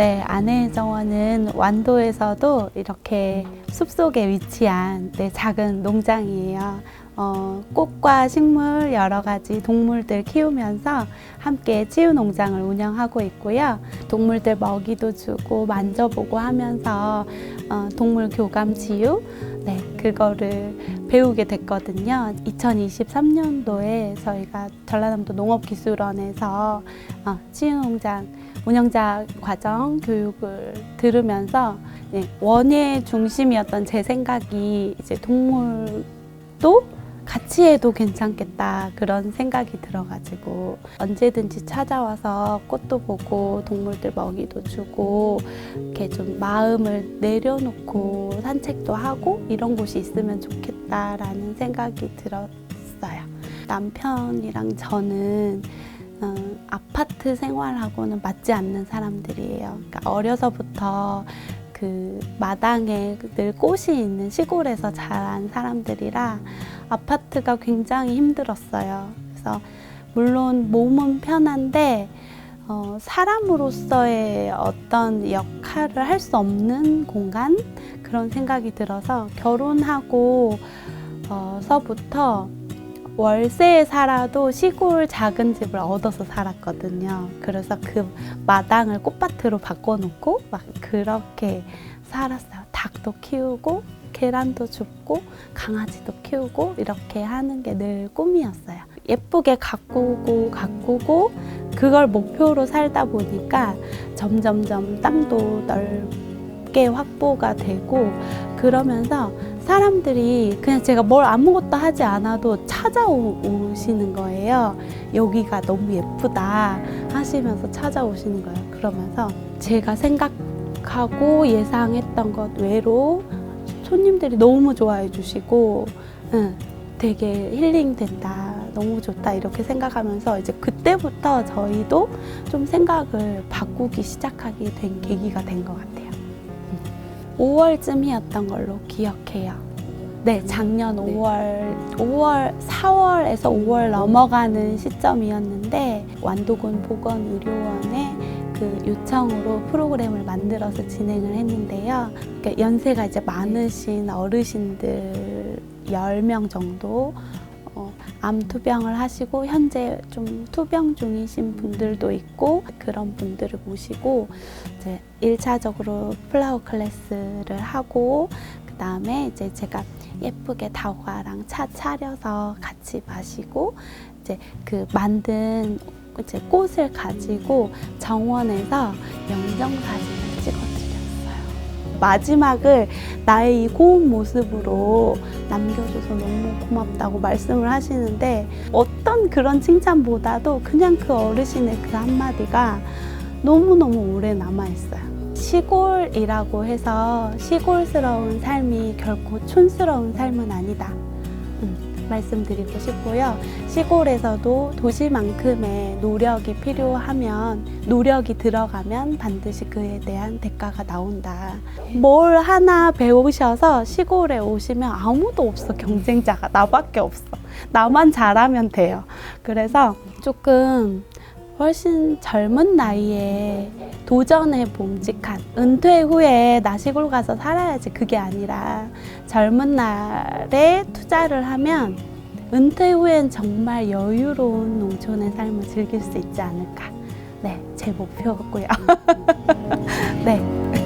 네, 아내의 정원은 완도에서도 이렇게 숲속에 위치한 네, 작은 농장이에요. 어, 꽃과 식물, 여러 가지 동물들 키우면서 함께 치유 농장을 운영하고 있고요. 동물들 먹이도 주고 만져보고 하면서 어, 동물 교감 치유, 네, 그거를 배우게 됐거든요. 2023년도에 저희가 전라남도 농업기술원에서 어, 치유농장 운영자 과정 교육을 들으면서 네, 원예 중심이었던 제 생각이 이제 동물도 같이 해도 괜찮겠다 그런 생각이 들어가지고 언제든지 찾아와서 꽃도 보고 동물들 먹이도 주고 이렇게 좀 마음을 내려놓고 산책도 하고 이런 곳이 있으면 좋겠다라는 생각이 들었어요. 남편이랑 저는 어, 아파트 생활하고는 맞지 않는 사람들이에요. 그러니까 어려서부터 그 마당에 늘 꽃이 있는 시골에서 자란 사람들이라 아파트가 굉장히 힘들었어요. 그래서 물론 몸은 편한데 어, 사람으로서의 어떤 역할을 할 수 없는 공간 그런 생각이 들어서 결혼하고 어, 서부터 월세에 살아도 시골 작은 집을 얻어서 살았거든요. 그래서 그 마당을 꽃밭으로 바꿔놓고 막 그렇게 살았어요. 닭도 키우고 계란도 줍고 강아지도 키우고 이렇게 하는 게 늘 꿈이었어요. 예쁘게 가꾸고 가꾸고 그걸 목표로 살다 보니까 점점점 땅도 넓게 확보가 되고 그러면서 사람들이 그냥 제가 뭘 아무것도 하지 않아도 찾아오시는 거예요. 여기가 너무 예쁘다 하시면서 찾아오시는 거예요. 그러면서 제가 생각하고 예상했던 것 외로 손님들이 너무 좋아해 주시고 응, 되게 힐링된다. 너무 좋다. 이렇게 생각하면서 이제 그때부터 저희도 좀 생각을 바꾸기 시작하게 된 계기가 된 것 같아요. 5월쯤이었던 걸로 기억해요. 네, 작년 5월, 5월, 4월에서 5월 넘어가는 시점이었는데 완도군 보건의료원의 그 요청으로 프로그램을 만들어서 진행을 했는데요. 그러니까 연세가 이제 많으신 어르신들 10명 정도 어, 암 투병을 하시고 현재 좀 투병 중이신 분들도 있고 그런 분들을 모시고 이제 1차적으로 플라워 클래스를 하고 그 다음에 이제 제가 예쁘게 다과랑 차 차려서 같이 마시고 이제 그 만든 이제 꽃을 가지고 정원에서 영정 사진을 찍어드렸어요. 마지막을 나의 이 고운 모습으로 고맙다고 말씀을 하시는데 어떤 그런 칭찬보다도 그냥 그 어르신의 그 한마디가 너무너무 오래 남아있어요. 시골이라고 해서 시골스러운 삶이 결코 촌스러운 삶은 아니다. 음, 말씀드리고 싶고요. 시골에서도 도시만큼의 노력이 필요하면 노력이 들어가면 반드시 그에 대한 대가가 나온다. 뭘 하나 배우셔서 시골에 오시면 아무도 없어 경쟁자가 나밖에 없어. 나만 잘하면 돼요. 그래서 조금 훨씬 젊은 나이에 도전에 봄직한 은퇴 후에 나 시골 가서 살아야지 그게 아니라 젊은 날에 투자를 하면 은퇴 후엔 정말 여유로운 농촌의 삶을 즐길 수 있지 않을까. 네, 제 목표고요. 네.